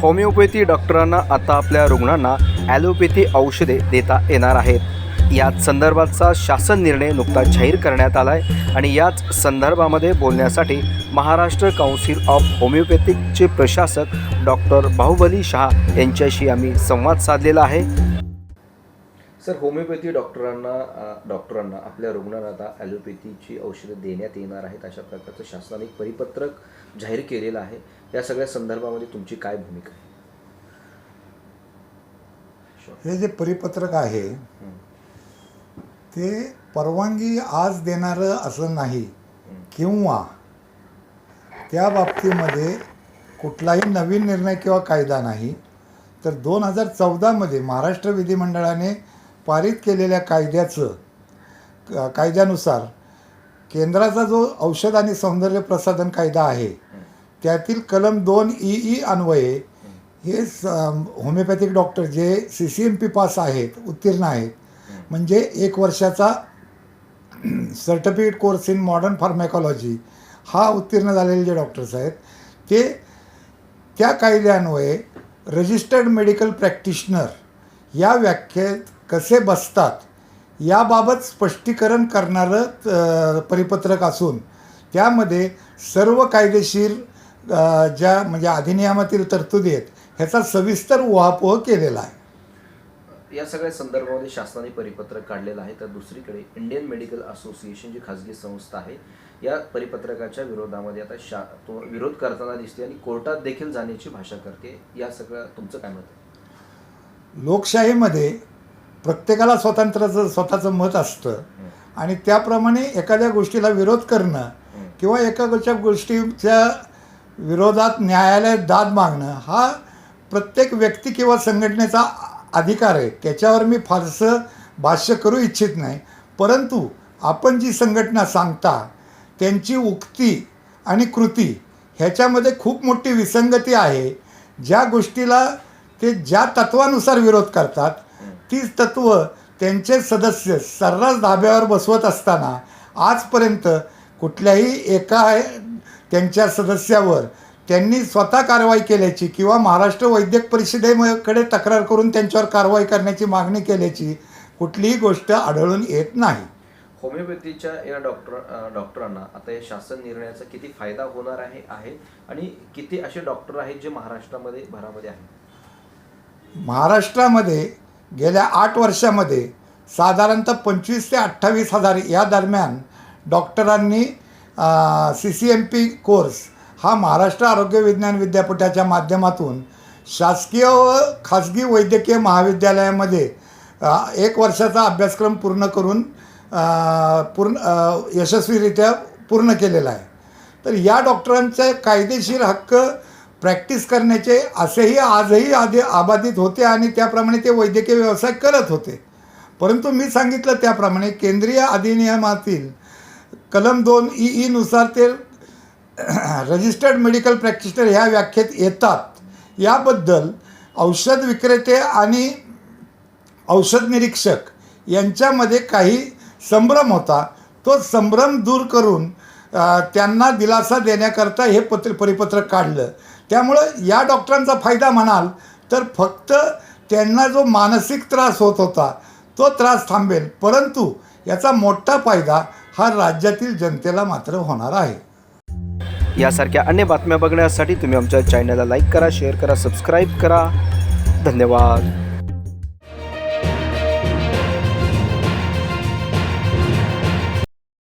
Homeopathy डॉक्टरांना आता आपल्या रुग्णांना ॲलोपॅथी औषधे देता येणार आहेत. याच संदर्भातचा शासन निर्णय नुकताच जाहीर करण्यात आला आहे आणि याच संदर्भामध्ये बोलण्यासाठी महाराष्ट्र काउन्सिल ऑफ होमिओपॅथिकचे प्रशासक डॉक्टर बाहुबली शहा यांच्याशी आम्ही संवाद साधलेला आहे. सर होमिओपॅथी डॉक्टरांना डॉक्टरांना आपल्या रुग्णांना आता ॲलोपॅथीची औषधं देण्यात येणार आहेत अशा प्रकारचं शासनाने एक परिपत्रक जाहीर केलेलं आहे. या सगळ्या संदर्भामध्ये तुमची काय भूमिका आहे? हे जे परिपत्रक आहे ते परवानगी आज देणारं असं नाही किंवा त्या बाबतीमध्ये कुठलाही नवीन निर्णय किंवा कायदा नाही. तर दोन हजार चौदामध्ये महाराष्ट्र विधिमंडळाने पारित केलेल्या कायद्याचं क- कायद्यानुसार केंद्राचा जो औषध आणि सौंदर्य प्रसाधन कायदा आहे त्यातील कलम दोन ई ई अन्वये हे स होमिओपॅथिक डॉक्टर जे C C M P pass आहेत उत्तीर्ण आहेत म्हणजे एक वर्षाचा certificate course in modern pharmacology हा उत्तीर्ण झालेले जे डॉक्टर्स आहेत ते त्या कायद्यान्वये रजिस्टर्ड मेडिकल प्रॅक्टिशनर या व्याख्येत कसे बसतात याबाबत स्पष्टीकरण करणारं परिपत्रक असून त्यामध्ये सर्व कायदेशीर ज्या म्हणजे अधिनियमातील तरतुदी आहेत ह्याचा सविस्तर उहापोह केलेला आहे. या सगळ्या संदर्भामध्ये शासनाने परिपत्रक काढलेलं आहे. तर दुसरीकडे इंडियन मेडिकल असोसिएशन जी खाजगी संस्था आहे या परिपत्रकाच्या विरोधामध्ये आता शा तो विरोध करताना दिसते आणि कोर्टात देखील जाण्याची भाषा करते. या सगळं तुमचं काय मत आहे? लोकशाहीमध्ये प्रत्येकाला स्वतंत्राचं स्वतःचं मत असतं. आणि त्याप्रमाणे एखाद्या गोष्टीला विरोध करणं किंवा एखाद्या गोष्टीच्या विरोधात न्यायालयात दाद मागणं हा प्रत्येक व्यक्ती किंवा संघटनेचा अधिकार आहे. त्याच्यावर मी फारसं भाष्य करू इच्छित नाही. परंतु आपण जी संघटना सांगता त्यांची उक्ती आणि कृती ह्याच्यामध्ये खूप मोठी विसंगती आहे. ज्या गोष्टीला ते ज्या तत्वानुसार विरोध करतात तीच तत्व त्यांचे सदस्य सर्रास धाब्यावर बसवत असताना आजपर्यंत कुठल्याही एका त्यांच्या सदस्यावर त्यांनी स्वतः कारवाई केल्याची किंवा महाराष्ट्र वैद्यक परिषदेकडे तक्रार करून त्यांच्यावर कारवाई करण्याची मागणी केल्याची कुठलीही गोष्ट आढळून येत नाही. होमिओपॅथीच्या या डॉक्टर डॉक्टरांना आता या शासन निर्णयाचा किती फायदा होणार आहे आहे? आणि किती असे डॉक्टर आहेत जे महाराष्ट्रामध्ये भरामध्ये आहेत? महाराष्ट्रामध्ये गेल्या आठ वर्षामध्ये साधारणतः पंचवीस ते अठ्ठावीस हजार या दरम्यान डॉक्टरांनी C C M P course हा महाराष्ट्र आरोग्य विज्ञान विद्यापीठाच्या माध्यमातून शासकीय व खाजगी वैद्यकीय महाविद्यालयामध्ये एक वर्षाचा अभ्यासक्रम पूर्ण करून पूर्ण यशस्वीरित्या पूर्ण केलेला आहे. तर या डॉक्टरांचे कायदेशीर हक्क प्रॅक्टिस करण्याचे असेही आजही आधी आबाधित होते आणि त्याप्रमाणे ते वैद्यकीय व्यवसाय करत होते. परंतु मी सांगितलं त्याप्रमाणे केंद्रीय अधिनियमातील कलम दोन ई ईनुसार ते रजिस्टर्ड मेडिकल प्रॅक्टिशनर ह्या व्याख्येत येतात. याबद्दल औषध विक्रेते आणि औषध निरीक्षक यांच्यामध्ये काही संभ्रम होता. तो संभ्रम दूर करून त्यांना दिलासा देण्याकरता हे पत्र परिपत्रक काढलं. त्यामुळं या डॉक्टरांचा फायदा म्हणाल तर फक्त त्यांना जो मानसिक त्रास होत होता तो त्रास थांबेल. परंतु याचा मोठा फायदा हा राज्यातील जनतेला मात्र होणार आहे. यासारख्या अन्य बातम्या बघण्यासाठी तुम्ही आमच्या चॅनलला लाईक करा शेअर करा सबस्क्राईब करा. धन्यवाद.